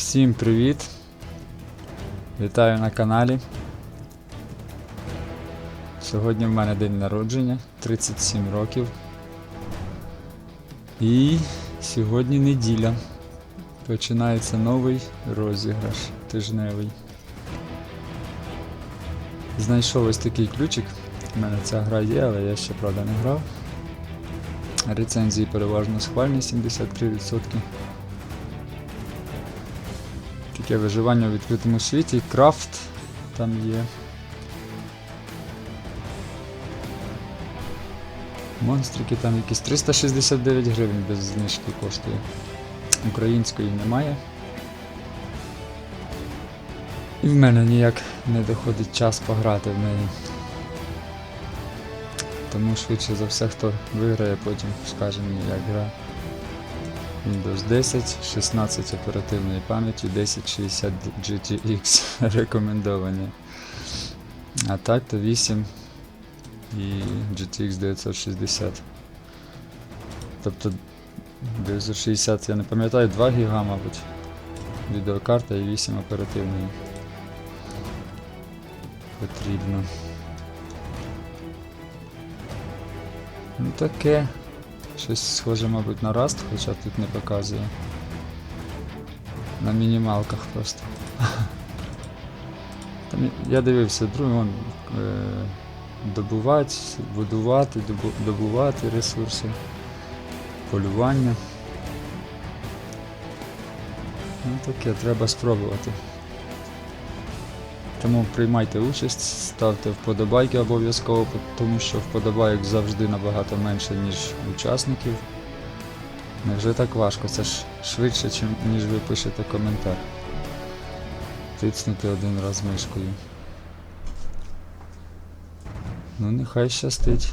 Всім привіт! Вітаю на каналі. Сьогодні в мене день народження, 37 років. І сьогодні неділя. Починається новий розіграш тижневий. Знайшов ось такий ключик. У мене ця гра є, але я ще правда не грав. Рецензії переважно схвальні 73%. Таке виживання у відкритому світі, крафт там є. Монстрики там якісь 369 гривень без знижки коштує. Української немає. І в мене ніяк не доходить час пограти в неї. Тому швидше за все, хто виграє, потім скаже мені, як гра. Windows 10, 16 оперативної пам'яті, 1060 GTX рекомендовані. А так то 8 і GTX 960. Тобто 960 я не пам'ятаю, 2 ГБ, мабуть. Відеокарта і 8 оперативної. Потрібно. Ну таке. Щось схоже, мабуть, на Rust, хоча тут не показує. На мінімалках просто. Там я- дивився, другий вон, е, добувати, будувати, добу- добувати ресурси, полювання. Ну таке, треба спробувати. Тому приймайте участь, ставте вподобайки обов'язково, тому що вподобайок завжди набагато менше, ніж учасників. Невже так важко? Це ж швидше, ніж ви пишете коментар. Тицнути один раз мишкою. Ну, нехай щастить.